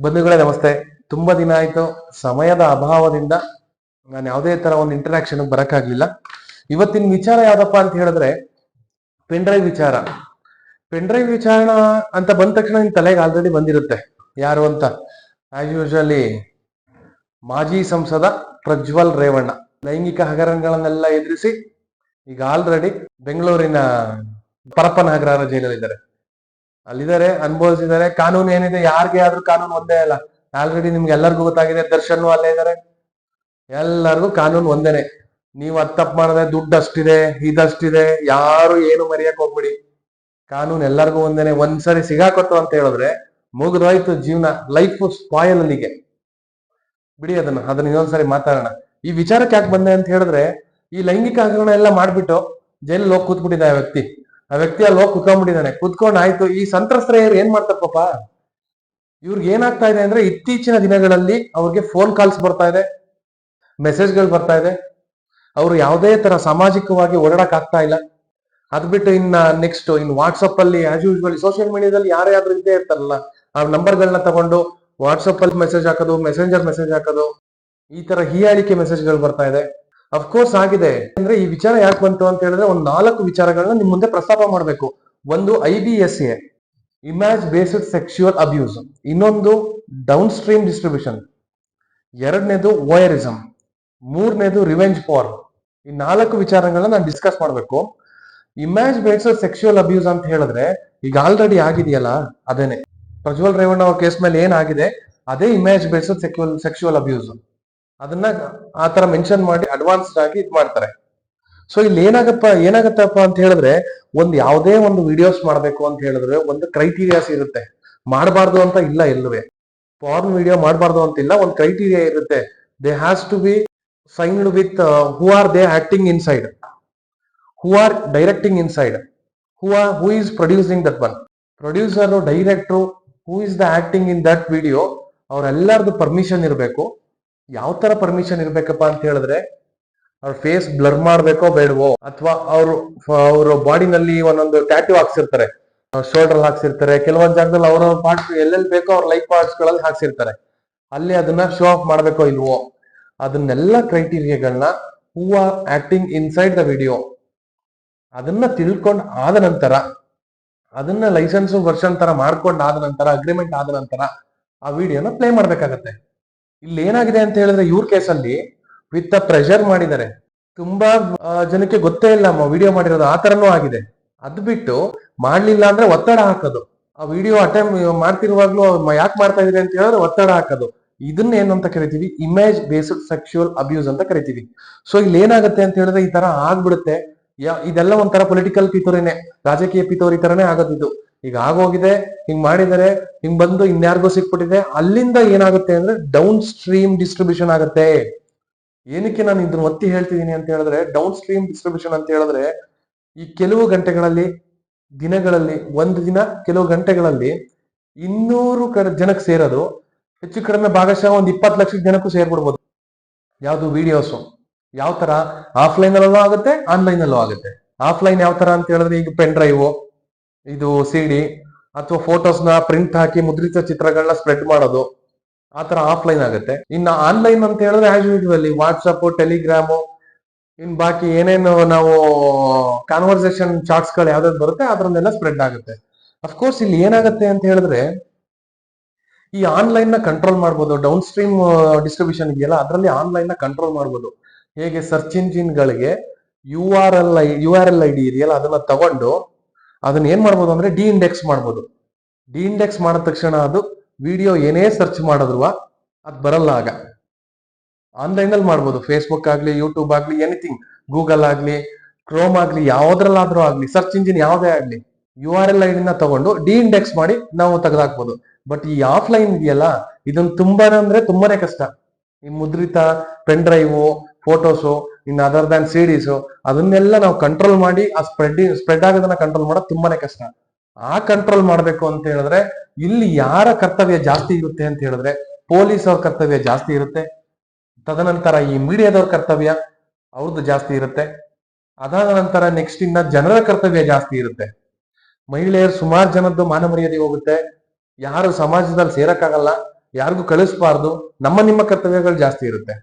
ಬಂಧುಗಳೇ, ನಮಸ್ತೆ. ತುಂಬಾ ದಿನ ಆಯ್ತು. ಸಮಯದ ಅಭಾವದಿಂದ ನಾನು ಯಾವುದೇ ತರ ಒಂದು ಇಂಟರಾಕ್ಷನ್ ಬರಕ್ಕಾಗ್ಲಿಲ್ಲ. ಇವತ್ತಿನ ವಿಚಾರ ಯಾವ್ದಪ್ಪ ಅಂತ ಹೇಳಿದ್ರೆ ಪೆನ್ಡ್ರೈವ್ ವಿಚಾರ. ಪೆನ್ಡ್ರೈವ್ ವಿಚಾರ ಅಂತ ಬಂದ ತಕ್ಷಣ ನಿನ್ ತಲೆಗೆ ಆಲ್ರೆಡಿ ಬಂದಿರುತ್ತೆ. ಯಾರು ಅಂತ? ಆಸ್ ಯೂಶಲಿ ಮಾಜಿ ಸಂಸದ ಪ್ರಜ್ವಲ್ ರೇವಣ್ಣ. ಲೈಂಗಿಕ ಹಗರಣಗಳನ್ನೆಲ್ಲ ಎದುರಿಸಿ ಈಗ ಆಲ್ರೆಡಿ ಬೆಂಗಳೂರಿನ ಪರಪ್ಪನಗರ ಜೈಲಲ್ಲಿದ್ದಾರೆ. ಅಲ್ಲಿದ್ದಾರೆ, ಅನುಭವಿಸಿದ್ದಾರೆ. ಕಾನೂನು ಏನಿದೆ? ಯಾರಿಗೆ ಆದ್ರೂ ಕಾನೂನು ಒಂದೇ ಅಲ್ಲ. ಆಲ್ರೆಡಿ ನಿಮ್ಗೆ ಎಲ್ಲರಿಗೂ ಗೊತ್ತಾಗಿದೆ ದರ್ಶನ್ ಅಲ್ಲೇ ಇದ್ದಾರೆ. ಎಲ್ಲರಿಗೂ ಕಾನೂನು ಒಂದೇನೆ. ನೀವು ತಪ್ಪು ಮಾಡಿದ್ರೆ ದುಡ್ಡು ಅಷ್ಟಿದೆ, ಇದಷ್ಟಿದೆ, ಯಾರು ಏನು ಮರೆಯಕ್ ಹೋಗ್ಬಿಡಿ. ಕಾನೂನು ಎಲ್ಲರಿಗೂ ಒಂದೇನೆ. ಒಂದ್ಸರಿ ಸಿಗಾಕೊಟ್ಟು ಅಂತ ಹೇಳಿದ್ರೆ ಮುಗಿದೋಯ್ತು ಜೀವನ, ಲೈಫ್ ಸ್ಪಾಯಲ್ ಅಲ್ಲಿಗೆ. ಬಿಡಿ ಅದನ್ನ ಅದನ್ನ ಇನ್ನೊಂದ್ಸರಿ ಮಾತಾಡೋಣ. ಈ ವಿಚಾರಕ್ಕೆ ಯಾಕೆ ಬಂದೆ ಅಂತ ಹೇಳಿದ್ರೆ, ಈ ಲೈಂಗಿಕ ಹಗರಣ ಎಲ್ಲ ಮಾಡ್ಬಿಟ್ಟು ಜೈಲಲ್ಲಿ ಹೋಗಿ ಕೂತ್ಬಿಟ್ಟಿದೆ ಆ ವ್ಯಕ್ತಿ. ಆ ವ್ಯಕ್ತಿ ಅಲ್ಲಿ ಹೋಗಿ ಕುತ್ಕೊಂಡ್ಬಿಟ್ಟಿದ್ದಾನೆ. ಕುತ್ಕೊಂಡು ಆಯ್ತು. ಈ ಸಂತ್ರಸ್ತರ ಏನ್ ಮಾಡ್ತಾರೆ ಪಾಪ? ಇವ್ರಿಗೆ ಏನಾಗ್ತಾ ಇದೆ ಅಂದ್ರೆ ಇತ್ತೀಚಿನ ದಿನಗಳಲ್ಲಿ ಅವ್ರಿಗೆ ಫೋನ್ ಕಾಲ್ಸ್ ಬರ್ತಾ ಇದೆ ಮೆಸೇಜ್ಗಳು ಬರ್ತಾ ಇದೆ. ಅವರು ಯಾವುದೇ ತರ ಸಾಮಾಜಿಕವಾಗಿ ಓಡಾಡಕ್ ಆಗ್ತಾ ಇಲ್ಲ. ಅದ್ ಬಿಟ್ಟು ಇನ್ನ ನೆಕ್ಸ್ಟ್ ಇನ್ ವಾಟ್ಸಪ್ ಅಲ್ಲಿ ಆಸ್ ಯೂಶ್ವಲಿ ಸೋಷಿಯಲ್ ಮೀಡಿಯಾದಲ್ಲಿ ಯಾರೇ ಆದ್ರೂ ಇದ್ದೇ ಇರ್ತಾರಲ್ಲ, ಆ ನಂಬರ್ಗಳನ್ನ ತಗೊಂಡು ವಾಟ್ಸಪ್ ಅಲ್ಲಿ ಮೆಸೇಜ್ ಹಾಕೋದು ಮೆಸೆಂಜರ್ ಮೆಸೇಜ್ ಹಾಕೋದು, ಈ ತರ ಹೀಯಾಳಿಕೆ ಮೆಸೇಜ್ಗಳು ಬರ್ತಾ ಇದೆ. ಅಫ್ಕೋರ್ಸ್ ಆಗಿದೆ. ಅಂದ್ರೆ ಈ ವಿಚಾರ ಯಾಕೆ ಬಂತು ಅಂತ ಹೇಳಿದ್ರೆ ಒಂದು ನಾಲ್ಕು ವಿಚಾರಗಳನ್ನ ನಿಮ್ ಮುಂದೆ ಪ್ರಸ್ತಾಪ ಮಾಡಬೇಕು. ಒಂದು I B S A image based sexual abuse ಇನ್ನೊಂದು ಡೌನ್ ಸ್ಟ್ರೀಮ್ ಡಿಸ್ಟ್ರಿಬ್ಯೂಷನ್ ಎರಡನೇದು ವಯರಿಸಮ್ ಮೂರನೇದು ರಿವೆಂಜ್ ಪಾರ್ ಈ ನಾಲ್ಕು ವಿಚಾರಗಳನ್ನ ನಾನು ಡಿಸ್ಕಸ್ ಮಾಡಬೇಕು. ಇಮ್ಯಾಜ್ ಬೇಸ್ಡ್ ಸೆಕ್ಸುಯಲ್ ಅಬ್ಯೂಸ್ ಅಂತ ಹೇಳಿದ್ರೆ ಈಗ ಆಲ್ರೆಡಿ ಆಗಿದೆಯಲ್ಲ, ಅದೇನೆ. ಪ್ರಜ್ವಲ್ ರೇವಣ್ಣ ಅವ್ರ ಕೇಸ್ ಮೇಲೆ ಏನಾಗಿದೆ ಅದೇ image based sexual sexual abuse ಅದನ್ನ ಆ ತರ ಮೆನ್ಷನ್ ಮಾಡಿ ಅಡ್ವಾನ್ಸ್ಡ್ ಆಗಿ ಇದು ಮಾಡ್ತಾರೆ. ಸೊ ಇಲ್ಲಿ ಏನಾಗಪ್ಪ ಏನಾಗತ್ತಪ್ಪ ಅಂತ ಹೇಳಿದ್ರೆ, ಒಂದ್ ಯಾವುದೇ ಒಂದು ವಿಡಿಯೋಸ್ ಮಾಡ್ಬೇಕು ಅಂತ ಹೇಳಿದ್ರೆ ಒಂದು ಕ್ರೈಟೀರಿಯಾಸ್ ಇರುತ್ತೆ. ಮಾಡಬಾರ್ದು ಅಂತ ಇಲ್ಲ ಎಲ್ಲವೇ ಫಾರ್ನ್ ವಿಡಿಯೋ ಮಾಡಬಾರ್ದು ಅಂತಿಲ್ಲ ಒಂದು ಕ್ರೈಟೀರಿಯಾ ಇರುತ್ತೆ. They has to be signed with who are they acting inside who are directing inside who are who is producing that one producer director who is the acting in that video ಅವರೆಲ್ಲರದು permission ಇರಬೇಕು. ಯಾವ ತರ permission ಇರ್ಬೇಕಪ್ಪ ಅಂತ ಹೇಳಿದ್ರೆ, ಅವ್ರ face blur ಮಾಡ್ಬೇಕೋ ಬೇಡವೋ, ಅಥವಾ ಅವರು, ಅವ್ರ ಬಾಡಿನಲ್ಲಿ ಒಂದೊಂದು ಟ್ಯಾಟೂ ಹಾಕ್ಸಿರ್ತಾರೆ. ಶೋಲ್ಡರ್ ಹಾಕ್ಸಿರ್ತಾರೆ, ಕೆಲವೊಂದು ಜಾಗದಲ್ಲಿ ಅವ್ರ ಪಾರ್ಟ್ಸ್ ಎಲ್ಲೆಲ್ಲಿ ಬೇಕೋ ಅವ್ರ ಲೈಫ್ ಪಾರ್ಟ್ಸ್ಗಳಲ್ಲಿ ಹಾಕ್ಸಿರ್ತಾರೆ. ಅಲ್ಲಿ ಅದನ್ನ ಶೋ ಆಫ್ ಮಾಡ್ಬೇಕೋ ಇಲ್ವೋ, ಅದನ್ನೆಲ್ಲ ಕ್ರೈಟೀರಿಯಾಗಳನ್ನ who are acting inside the video ಅದನ್ನ ತಿಳ್ಕೊಂಡು ಆದ ನಂತರ, ಅದನ್ನ ಲೈಸೆನ್ಸ್ ವರ್ಷನ್ ತರ ಮಾಡ್ಕೊಂಡು ಆದ ನಂತರ ಅಗ್ರಿಮೆಂಟ್ ಆದ ನಂತರ, ಆ ವಿಡಿಯೋನ ಪ್ಲೇ ಮಾಡ್ಬೇಕಾಗತ್ತೆ. ಇಲ್ಲಿ ಏನಾಗಿದೆ ಅಂತ ಹೇಳಿದ್ರೆ ಇವ್ರ ಕೇಸಲ್ಲಿ ವಿತ್ ಪ್ರೆಷರ್ ಮಾಡಿದ್ದಾರೆ. ತುಂಬಾ ಜನಕ್ಕೆ ಗೊತ್ತೇ ಇಲ್ಲ ವಿಡಿಯೋ ಮಾಡಿರೋದು ಆ ತರನೂ ಆಗಿದೆ. ಅದ್ ಬಿಟ್ಟು ಮಾಡ್ಲಿಲ್ಲ ಅಂದ್ರೆ ಒತ್ತಡ ಹಾಕೋದು. ಆ ವಿಡಿಯೋ ಅಟೆಂಪ್ ಮಾಡ್ತಿರುವಾಗ್ಲೂ ಯಾಕೆ ಮಾಡ್ತಾ ಇದ್ರೆ ಅಂತ ಹೇಳಿದ್ರೆ ಒತ್ತಡ ಹಾಕೋದು. ಇದನ್ನ ಏನು ಅಂತ ಕರಿತೀವಿ? ಇಮೇಜ್ ಬೇಸ್ಡ್ ಸೆಕ್ಷುವಲ್ ಅಬ್ಯೂಸ್ ಅಂತ ಕರಿತೀವಿ. ಸೊ ಇಲ್ಲಿ ಏನಾಗುತ್ತೆ ಅಂತ ಹೇಳಿದ್ರೆ ಈ ತರ ಆಗ್ಬಿಡುತ್ತೆ. ಇದೆಲ್ಲ ಒಂಥರ ಪೊಲಿಟಿಕಲ್ ಪಿತೋರಿನೇ, ರಾಜಕೀಯ ಪಿತೋರಿ ತರನೇ ಆಗೋದಿದ್ದು ಈಗ ಆಗೋಗಿದೆ, ಹಿಂಗ್ ಮಾಡಿದರೆ ಹಿಂಗ್ ಬಂದು ಇನ್ಯಾರಿಗೋ ಸಿಕ್ಬಿಟ್ಟಿದೆ. ಅಲ್ಲಿಂದ ಏನಾಗುತ್ತೆ ಅಂದ್ರೆ ಡೌನ್ ಸ್ಟ್ರೀಮ್ ಡಿಸ್ಟ್ರಿಬ್ಯೂಷನ್ ಆಗುತ್ತೆ. ಏನಕ್ಕೆ ನಾನು ಇದನ್ನ ಒತ್ತಿ ಹೇಳ್ತಿದ್ದೀನಿ ಅಂತ ಹೇಳಿದ್ರೆ ಡೌನ್ ಸ್ಟ್ರೀಮ್ ಡಿಸ್ಟ್ರಿಬ್ಯೂಷನ್ ಅಂತ ಹೇಳಿದ್ರೆ, ಈ ಕೆಲವು ಗಂಟೆಗಳಲ್ಲಿ, ದಿನಗಳಲ್ಲಿ, ಒಂದು ದಿನ ಕೆಲವು ಗಂಟೆಗಳಲ್ಲಿ ಇನ್ನೂರು ಕಡೆ ಜನಕ್ಕೆ ಸೇರೋದು, ಹೆಚ್ಚು ಕಡಿಮೆ ಭಾಗಶಃ ಒಂದು ಇಪ್ಪತ್ತು ಲಕ್ಷ ಜನಕ್ಕೂ ಸೇರ್ಬಿಡ್ಬೋದು. ಯಾವುದು ವಿಡಿಯೋಸು ಯಾವ ತರ ಆಫ್ಲೈನ್ ಅಲ್ಲೂ ಆಗುತ್ತೆ ಆನ್ಲೈನ್ ಅಲ್ಲೂ ಆಗುತ್ತೆ. ಆಫ್ಲೈನ್ ಯಾವ ತರ ಅಂತ ಹೇಳಿದ್ರೆ ಈಗ ಪೆನ್ ಡ್ರೈವ್ ಇದು ಸಿಡಿ ಅಥವಾ ಫೋಟೋಸ್ನ ಪ್ರಿಂಟ್ ಹಾಕಿ ಮುದ್ರಿತ ಚಿತ್ರಗಳನ್ನ ಸ್ಪ್ರೆಡ್ ಮಾಡೋದು, ಆ ತರ ಆಫ್ಲೈನ್ ಆಗುತ್ತೆ. ಇನ್ನು ಆನ್ಲೈನ್ ಅಂತ ಹೇಳಿದ್ರೆ ಆಸ್ ಯೂಶುವಲಿ ವಾಟ್ಸಪ್ ಟೆಲಿಗ್ರಾಮು ಇನ್ ಬಾಕಿ ಏನೇನು ನಾವು ಕಾನ್ವರ್ಸೇಷನ್ ಚಾಟ್ಸ್ಗಳು ಯಾವ್ದಾದ್ರು ಬರುತ್ತೆ ಅದ್ರನ್ನೆಲ್ಲ ಸ್ಪ್ರೆಡ್ ಆಗುತ್ತೆ. ಅಫ್ಕೋರ್ಸ್ ಇಲ್ಲಿ ಏನಾಗುತ್ತೆ ಅಂತ ಹೇಳಿದ್ರೆ, ಈ ಆನ್ಲೈನ್ನ ಕಂಟ್ರೋಲ್ ಮಾಡ್ಬೋದು ಡೌನ್ ಸ್ಟ್ರೀಮ್ ಡಿಸ್ಟ್ರಿಬ್ಯೂಷನ್ ಇದೆಯಲ್ಲ ಅದರಲ್ಲಿ ಆನ್ಲೈನ್ನ ಕಂಟ್ರೋಲ್ ಮಾಡ್ಬೋದು. ಹೇಗೆ ಸರ್ಚ್ ಇಂಜಿನ್ ಗಳಿಗೆ U R L I U R L I D ಇದೆಯಲ್ಲ, ಅದನ್ನ ತಗೊಂಡು ಅದನ್ನ ಏನ್ ಮಾಡ್ಬೋದು ಅಂದ್ರೆ ಡಿ ಇಂಡೆಕ್ಸ್ ಮಾಡ್ಬೋದು. ಡಿ ಇಂಡೆಕ್ಸ್ ಮಾಡಿದ ತಕ್ಷಣ ಅದು ವಿಡಿಯೋ ಏನೇ ಸರ್ಚ್ ಮಾಡಿದ್ರು ಅದು ಬರಲ್ಲ ಆಗ. ಆನ್ಲೈನ್ ಅಲ್ಲಿ ಮಾಡ್ಬೋದು. ಫೇಸ್ಬುಕ್ ಆಗ್ಲಿ ಯೂಟ್ಯೂಬ್ ಆಗ್ಲಿ ಎನಿಥಿಂಗ್ ಗೂಗಲ್ ಆಗ್ಲಿ ಕ್ರೋಮ್ ಆಗ್ಲಿ, ಯಾವ್ದ್ರಲ್ಲಾದ್ರೂ ಆಗ್ಲಿ ಸರ್ಚ್ ಇಂಜಿನ್ ಯಾವ್ದೇ ಆಗ್ಲಿ ಯು ಆರ್ ಎಲ್ ಐಡಿನ ತಗೊಂಡು ಡಿ ಇಂಡೆಕ್ಸ್ ಮಾಡಿ ನಾವು ತೆಗೆದಾಕ್ಬೋದು. ಬಟ್ ಈ ಆಫ್ಲೈನ್ ಇದೆಯಲ್ಲ ಇದನ್ನ ತುಂಬಾನೇ ಅಂದ್ರೆ ತುಂಬಾನೇ ಕಷ್ಟ. ಈ ಮುದ್ರಿತ pen drive photos in other than CDs ಅದನ್ನೆಲ್ಲ ನಾವು ಕಂಟ್ರೋಲ್ ಮಾಡಿ, ಆ ಸ್ಪ್ರೆಡ್ ಸ್ಪ್ರೆಡ್ ಆಗೋದನ್ನ ಕಂಟ್ರೋಲ್ ಮಾಡೋದು ತುಂಬಾನೇ ಕಷ್ಟ. ಆ ಕಂಟ್ರೋಲ್ ಮಾಡಬೇಕು ಅಂತ ಹೇಳಿದ್ರೆ, ಇಲ್ಲಿ ಯಾರ ಕರ್ತವ್ಯ ಜಾಸ್ತಿ ಇರುತ್ತೆ ಅಂತ ಹೇಳಿದ್ರೆ ಪೊಲೀಸ್ ಅವ್ರ ಕರ್ತವ್ಯ ಜಾಸ್ತಿ ಇರುತ್ತೆ, ತದನಂತರ ಈ ಮೀಡಿಯಾದವ್ರ ಕರ್ತವ್ಯ ಅವ್ರದ್ದು ಜಾಸ್ತಿ ಇರುತ್ತೆ, ಅದಾದ ನಂತರ ನೆಕ್ಸ್ಟ್ ಇನ್ನ ಜನರ ಕರ್ತವ್ಯ ಜಾಸ್ತಿ ಇರುತ್ತೆ. ಮಹಿಳೆಯರು ಸುಮಾರು ಜನದ್ದು ಮಾನ ಮರ್ಯಾದೆ ಹೋಗುತ್ತೆ, ಯಾರು ಸಮಾಜದಲ್ಲಿ ಸೇರಕ್ಕಾಗಲ್ಲ, ಯಾರಿಗೂ ಕಳಿಸ್ಬಾರ್ದು, ನಮ್ಮ ನಿಮ್ಮ ಕರ್ತವ್ಯಗಳು ಜಾಸ್ತಿ ಇರುತ್ತೆ.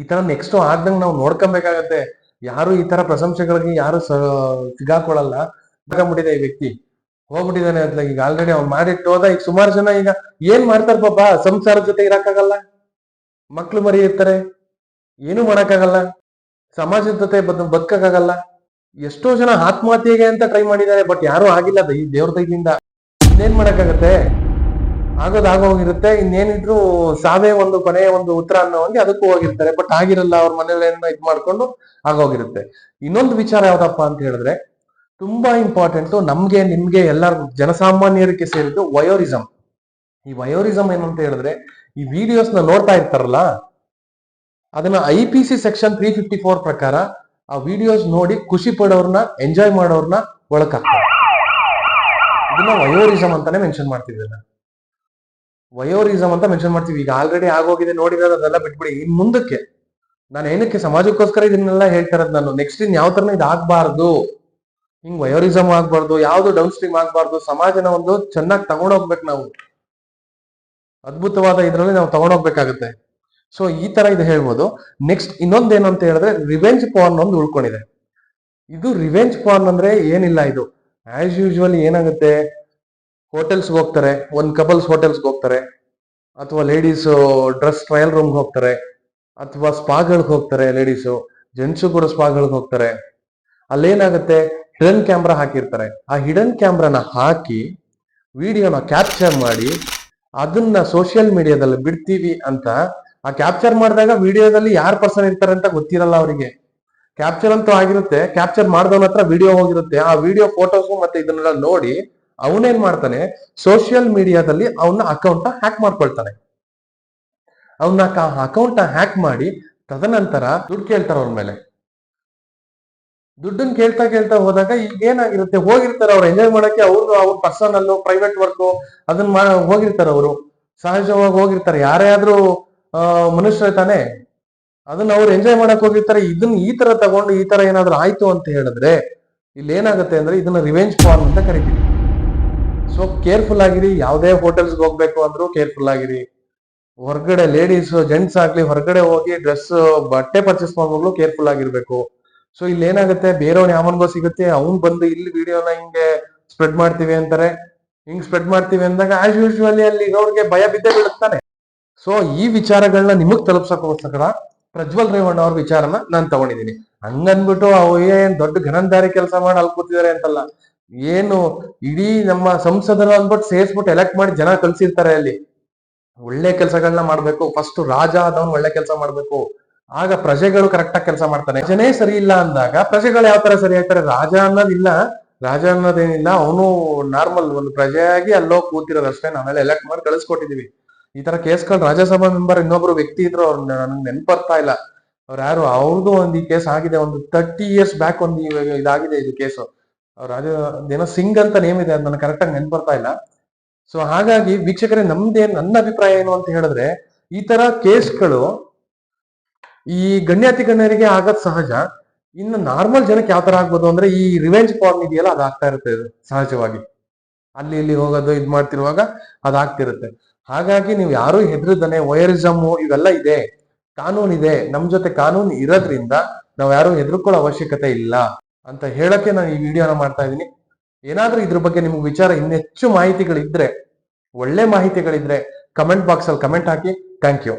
ಈ ತರ ನೆಕ್ಸ್ಟ್ ಆಗ್ದಂಗ್ ನಾವು ನೋಡ್ಕೊಬೇಕಾಗತ್ತೆ. ಯಾರು ಈ ತರ ಪ್ರಶಂಸೆಗಳಿಗೆ ಯಾರು ಸಿಗಾಕೊಳ್ಳಲ್ಲ ಬಿಟ್ಟಿದೆ ಈ ವ್ಯಕ್ತಿ. ಹೋಗ್ಬಿಟ್ಟಿದ್ದಾನೆ ಅಂತ ಈಗ ಆಲ್ರೆಡಿ ಅವ್ನು ಮಾಡಿಟ್ಟು ಹೋದ, ಈಗ ಸುಮಾರು ಜನ ಈಗ ಏನ್ ಮಾಡ್ತಾರ ಪಾಪ? ಸಂಸಾರದ ಜೊತೆ ಇರಕ್ಕಾಗಲ್ಲ ಮಕ್ಳು ಮರಿ ಇರ್ತಾರೆ. ಏನು ಮಾಡಕ್ಕಾಗಲ್ಲ. ಸಮಾಜದ ಜೊತೆ ಬದ್, ಬದುಕಕ್ಕಾಗಲ್ಲ. ಎಷ್ಟೋ ಜನ ಆತ್ಮಹತ್ಯೆಗೆ ಅಂತ ಟ್ರೈ ಮಾಡಿದ್ದಾರೆ ಬಟ್ ಯಾರು ಆಗಿಲ್ಲ ಈ ದೇವ್ರ ದೈದಿಂದ ಇನ್ನೇನ್ ಮಾಡಕ್ಕಾಗತ್ತೆ? ಆಗೋದ್ ಆಗೋಗಿರುತ್ತೆ ಇನ್ನೇನಿದ್ರು ಸಾವೇ ಒಂದು, ಕೊನೆಯ ಒಂದು ಉತ್ತರ ಅನ್ನೋ ಹಂಗೆ ಅದಕ್ಕೂ ಹೋಗಿರ್ತಾರೆ. ಬಟ್ ಆಗಿರಲ್ಲ, ಅವ್ರ ಮನೇಲೇನ ಇದು ಮಾಡ್ಕೊಂಡು ಆಗೋಗಿರುತ್ತೆ ಇನ್ನೊಂದು ವಿಚಾರ ಯಾವ್ದಪ್ಪ ಅಂತ ಹೇಳಿದ್ರೆ, ತುಂಬಾ ಇಂಪಾರ್ಟೆಂಟ್ ನಮ್ಗೆ, ನಿಮ್ಗೆ ಎಲ್ಲ ಜನಸಾಮಾನ್ಯರಿಗೆ ಸೇರಿದ್ದು ವಯೋರಿಸಂ ಈ ವಯೋರಿಸಂ ಏನು ಅಂತ ಹೇಳಿದ್ರೆ, ಈ ವಿಡಿಯೋಸ್ ನೋಡ್ತಾ ಇರ್ತಾರಲ್ಲ, ಅದನ್ನ I P C section three fifty four ಪ್ರಕಾರ ಆ ವಿಡಿಯೋಸ್ ನೋಡಿ ಖುಷಿ ಪಡೋರ್ನ ಎಂಜಾಯ್ ಮಾಡೋರ್ನ ಒಳಕಾಗ್ತಾರೆ ಇದನ್ನ ವಯೋರಿಸಂ ಅಂತಾನೆ ಮೆನ್ಷನ್ ಮಾಡ್ತಿದ್ದೆ ಇದನ್ನ ವಯೋರಿಸಂ ಅಂತ ಮೆನ್ಷನ್ ಮಾಡ್ತೀವಿ. ಈಗ ಆಲ್ರೆಡಿ ಆಗೋಗಿದೆ ನೋಡಿರೋದು ಅದೆಲ್ಲ ಬಿಟ್ಬಿಡಿ. ಇನ್ ಮುಂದಕ್ಕೆ ನಾನು ಏನಕ್ಕೆ ಸಮಾಜಕ್ಕೋಸ್ಕರ ಇದನ್ನೆಲ್ಲ ಹೇಳ್ತಾ ಇರೋದು ನಾನು? ನೆಕ್ಸ್ಟ್ ಇನ್ ಯಾವ ತರನ ಇದು ಹಿಂಗ್ ವಯೋರಿಸಮ್ ಆಗ್ಬಾರ್ದು, ಯಾವ್ದು ಡೌನ್ ಸ್ಟ್ರೀಮ್ ಆಗ್ಬಾರ್ದು, ಸಮಾಜನ ಒಂದು ಚೆನ್ನಾಗಿ ತಗೊಂಡೋಗ್ಬೇಕು ನಾವು. ಅದ್ಭುತವಾದ ಇದರಲ್ಲಿ ನಾವು ತಗೊಂಡೋಗ್ಬೇಕಾಗುತ್ತೆ. ಸೊ ಈ ತರ ಇದು ಹೇಳ್ಬೋದು. ನೆಕ್ಸ್ಟ್ ಇನ್ನೊಂದೇನು ಅಂತ ಹೇಳಿದ್ರೆ ರಿವೆಂಜ್ ಪಾರ್ನ್ ಒಂದು ಉಳ್ಕೊಂಡಿದೆ. ಇದು ರಿವೆಂಜ್ ಪಾರ್ನ್ ಅಂದ್ರೆ ಏನಿಲ್ಲ ಇದು. ಆಸ್ ಯೂಶುವಲ್ ಏನಾಗುತ್ತೆ? ಹೋಟೆಲ್ಸ್ ಹೋಗ್ತಾರೆ, ಒಂದು ಕಪಲ್ಸ್ ಹೋಟೆಲ್ಸ್ ಹೋಗ್ತಾರೆ, ಅಥವಾ ಲೇಡೀಸ್ ಡ್ರೆಸ್ ಟ್ರಯಲ್ ರೂಮ್ ಹೋಗ್ತಾರೆ, ಅಥವಾ ಸ್ಪಾಗಳಿಗೆ ಹೋಗ್ತಾರೆ ಲೇಡೀಸು ಜೆಂಟ್ಸು ಕೂಡ ಸ್ಪಾಗಳಿಗೆ ಹೋಗ್ತಾರೆ. ಅಲ್ಲೇನಾಗುತ್ತೆ? ಹಿಡನ್ ಕ್ಯಾಮ್ರಾ ಹಾಕಿರ್ತಾರೆ. ಆ ಹಿಡನ್ ಕ್ಯಾಮ್ರಾನ ಹಾಕಿ ವಿಡಿಯೋನ ಕ್ಯಾಪ್ಚರ್ ಮಾಡಿ, ಅದನ್ನ ಸೋಷಿಯಲ್ ಮೀಡಿಯಾದಲ್ಲಿ ಬಿಡ್ತೀವಿ ಅಂತ, ಆ ಕ್ಯಾಪ್ಚರ್ ಮಾಡಿದಾಗ ವಿಡಿಯೋದಲ್ಲಿ ಯಾರ್ ಪರ್ಸನ್ ಇರ್ತಾರೆ ಅಂತ ಗೊತ್ತಿರಲ್ಲ ಅವರಿಗೆ. ಕ್ಯಾಪ್ಚರ್ ಅಂತೂ ಆಗಿರುತ್ತೆ ಕ್ಯಾಪ್ಚರ್ ಮಾಡಿದವನ ಹತ್ರ ವಿಡಿಯೋ ಹೋಗಿರುತ್ತೆ. ಆ ವಿಡಿಯೋ ಫೋಟೋಸ್ ಮತ್ತೆ ಇದನ್ನೆಲ್ಲ ನೋಡಿ ಅವನೇನ್ ಮಾಡ್ತಾನೆ? ಸೋಷಿಯಲ್ ಮೀಡಿಯಾದಲ್ಲಿ ಅವನ ಅಕೌಂಟ್ ಹ್ಯಾಕ್ ಮಾಡ್ಕೊಳ್ತಾನೆ. ಅವನ ಅಕೌಂಟ್ ಹ್ಯಾಕ್ ಮಾಡಿ ತದನಂತರ ದುಡ್ಡು ಕೇಳ್ತಾರ ಅವ್ರ ಮೇಲೆ. ದುಡ್ಡನ್ನ ಕೇಳ್ತಾ ಕೇಳ್ತಾ ಹೋದಾಗ ಈಗ ಏನಾಗಿರುತ್ತೆ? ಹೋಗಿರ್ತಾರೆ ಅವ್ರು ಎಂಜಾಯ್ ಮಾಡಕ್ಕೆ ಅವ್ರು ಅವ್ರ ಪರ್ಸನಲ್ ಪ್ರೈವೇಟ್ ವರ್ಕ್ ಅದನ್ನ ಹೋಗಿರ್ತಾರೆ ಅವರು. ಸಹಜವಾಗಿ ಹೋಗಿರ್ತಾರೆ. ಯಾರೇ ಆದ್ರೂ ಮನುಷ್ಯರೇ ಮನುಷ್ಯ ತಾನೆ. ಅದನ್ನ ಅವ್ರು ಎಂಜಾಯ್ ಮಾಡಕ್ ಹೋಗಿರ್ತಾರೆ. ಇದನ್ನ ಈ ತರ ತಗೊಂಡು ಈ ತರ ಏನಾದ್ರು ಆಯ್ತು ಅಂತ ಹೇಳಿದ್ರೆ ಇಲ್ಲಿ ಏನಾಗುತ್ತೆ ಅಂದ್ರೆ ಇದನ್ನ ರಿವೆಂಜ್ ಫಾರ್ಮ್ ಅಂತ ಕರಿತೀವಿ. ಸೊ ಕೇರ್ಫುಲ್ ಆಗಿರಿ. ಯಾವುದೇ ಹೋಟೆಲ್ಸ್ಗೆ ಹೋಗ್ಬೇಕು ಅಂದ್ರೂ ಕೇರ್ಫುಲ್ ಆಗಿರಿ. ಹೊರಗಡೆ ಲೇಡೀಸ್ ಜೆಂಟ್ಸ್ ಆಗ್ಲಿ ಹೊರಗಡೆ ಹೋಗಿ ಡ್ರೆಸ್ ಬಟ್ಟೆ ಪರ್ಚೇಸ್ ಮಾಡುವಾಗ್ಲೂ ಕೇರ್ಫುಲ್ ಆಗಿರ್ಬೇಕು. ಸೊ ಇಲ್ಲಿ ಏನಾಗುತ್ತೆ? ಬೇರೆಯವ್ನ ಯಾವನ್ಗೋ ಸಿಗುತ್ತೆ. ಅವ್ನ್ ಬಂದು ಇಲ್ಲಿ ವಿಡಿಯೋನ ಹಿಂಗೆ ಸ್ಪ್ರೆಡ್ ಮಾಡ್ತೀವಿ ಅಂತಾರೆ. ಹಿಂಗ್ ಸ್ಪ್ರೆಡ್ ಮಾಡ್ತೀವಿ ಅಂದಾಗ ಆಸ್ ಯೂಶುವಲಿ ಅಲ್ಲಿ ಇರೋರ್ಗೆ ಭಯ ಬಿದ್ದೇ ಬೀಳುತ್ತಾನೆ. ಸೊ ಈ ವಿಚಾರಗಳನ್ನ ನಿಮಗ್ ತಲುಪ್ಸಕ್ಕೋಸ್ಕರ ಪ್ರಜ್ವಲ್ ರೇವಣ್ಣ ಅವ್ರ ವಿಚಾರನ ನಾನು ತಗೊಂಡಿದ್ದೀನಿ ಹಂಗನ್ಬಿಟ್ಟು ಅವ್ ಏನ್ ದೊಡ್ಡ ಘನಂದಾರಿ ಕೆಲಸ ಮಾಡಿ ಅಲ್ಲಿ ಕೂತಿದ್ದಾರೆ ಅಂತಲ್ಲ. ಏನು ಇಡೀ ನಮ್ಮ ಸಂಸದರು ಅಂದ್ಬಿಟ್ಟು ಸೇರ್ಸ್ಬಿಟ್ಟು ಎಲೆಕ್ಟ್ ಮಾಡಿ ಜನ ಕಲ್ಸಿರ್ತಾರೆ ಅಲ್ಲಿ. ಒಳ್ಳೆ ಕೆಲಸಗಳನ್ನ ಮಾಡ್ಬೇಕು ಫಸ್ಟ್ ರಾಜ ಆದವನು ಒಳ್ಳೆ ಕೆಲಸ ಮಾಡ್ಬೇಕು. ಆಗ ಪ್ರಜೆಗಳು ಕರೆಕ್ಟ್ ಆಗಿ ಕೆಲಸ ಮಾಡ್ತಾನೆ ಜನೇ ಸರಿ ಇಲ್ಲ ಅಂದಾಗ ಪ್ರಜೆಗಳು ಯಾವ ತರ ಸರಿ ಆಗ್ತಾರೆ? ರಾಜ ಅನ್ನೋದಿಲ್ಲ. ರಾಜ ಅನ್ನೋದೇನಿಲ್ಲ. ಅವನು ನಾರ್ಮಲ್ ಒಂದು ಪ್ರಜೆಯಾಗಿ ಅಲ್ಲೋ ಕೂತಿರೋದಷ್ಟೇ ನಾವೆಲ್ಲ ಎಲೆಕ್ಟ್ ಮಾಡಿ ಕಳಿಸ್ಕೊಟ್ಟಿದೀವಿ. ಈ ತರ ಕೇಸ್ಗಳು ರಾಜ್ಯಸಭಾ ಮೆಂಬರ್ ಇನ್ನೊಬ್ರು ವ್ಯಕ್ತಿ ಇದ್ರು ಅವ್ರ ನನಗೆ ನೆನ್ಪರ್ತಾ ಇಲ್ಲ. ಅವ್ರು ಯಾರು? ಅವ್ರದ್ದು ಒಂದು ಈ ಕೇಸ್ ಆಗಿದೆ. ಒಂದು ತರ್ಟಿ ಇಯರ್ಸ್ ಬ್ಯಾಕ್ ಒಂದು ಇದಾಗಿದೆ ಇದು ಕೇಸು ರಾಜ ಏನೋ ಸಿಂಗ್ ಅಂತ ನೇಮ್ ಇದೆ, ಅದು ನನಗೆ ಕರೆಕ್ಟ್ ಆಗಿ ನೆನ್ಪರ್ತಾ ಇಲ್ಲ. ಸೊ ಹಾಗಾಗಿ ವೀಕ್ಷಕರೇ, ನಮ್ದೇ, ನನ್ನ ಅಭಿಪ್ರಾಯ ಏನು ಅಂತ ಹೇಳಿದ್ರೆ, ಈ ತರ ಕೇಸ್ಗಳು ಈ ಗಣ್ಯಾತಿ ಗಣ್ಯರಿಗೆ ಆಗೋದ್ ಸಹಜ. ಇನ್ನು ನಾರ್ಮಲ್ ಜನಕ್ಕೆ ಯಾವ ತರ ಆಗ್ಬೋದು ಅಂದ್ರೆ, ಈ ರಿವೆಂಜ್ ಫಾರ್ಮ್ ಇದೆಯಲ್ಲ, ಅದು ಆಗ್ತಾ ಇರುತ್ತೆ ಸಹಜವಾಗಿ. ಅಲ್ಲಿ ಇಲ್ಲಿ ಹೋಗೋದು, ಇದ್ ಮಾಡ್ತಿರುವಾಗ ಅದಾಗ್ತಿರುತ್ತೆ ಹಾಗಾಗಿ ನೀವು ಯಾರು ಹೆದರದನೆ ವಯರಿಸಮ್ ಇವೆಲ್ಲ ಇದೆ ಕಾನೂನಿದೆ ನಮ್ ಜೊತೆ ಕಾನೂನು ಇರೋದ್ರಿಂದ ನಾವು ಯಾರು ಹೆದರ್ಕೊಳ್ಳೋ ಅವಶ್ಯಕತೆ ಇಲ್ಲ. ಅಂತ ಹೇಳಕ್ಕೆ ನಾನು ಈ ವಿಡಿಯೋನ ಮಾಡ್ತಾ ಇದ್ದೀನಿ. ಏನಾದ್ರೂ ಇದ್ರ ಬಗ್ಗೆ ನಿಮ್ಗೆ ವಿಚಾರ ಇನ್ನೆಚ್ಚು ಮಾಹಿತಿಗಳಿದ್ರೆ, ಒಳ್ಳೆ ಮಾಹಿತಿಗಳಿದ್ರೆ ಕಮೆಂಟ್ ಬಾಕ್ಸ್ ಅಲ್ಲಿ ಕಮೆಂಟ್ ಹಾಕಿ. Thank you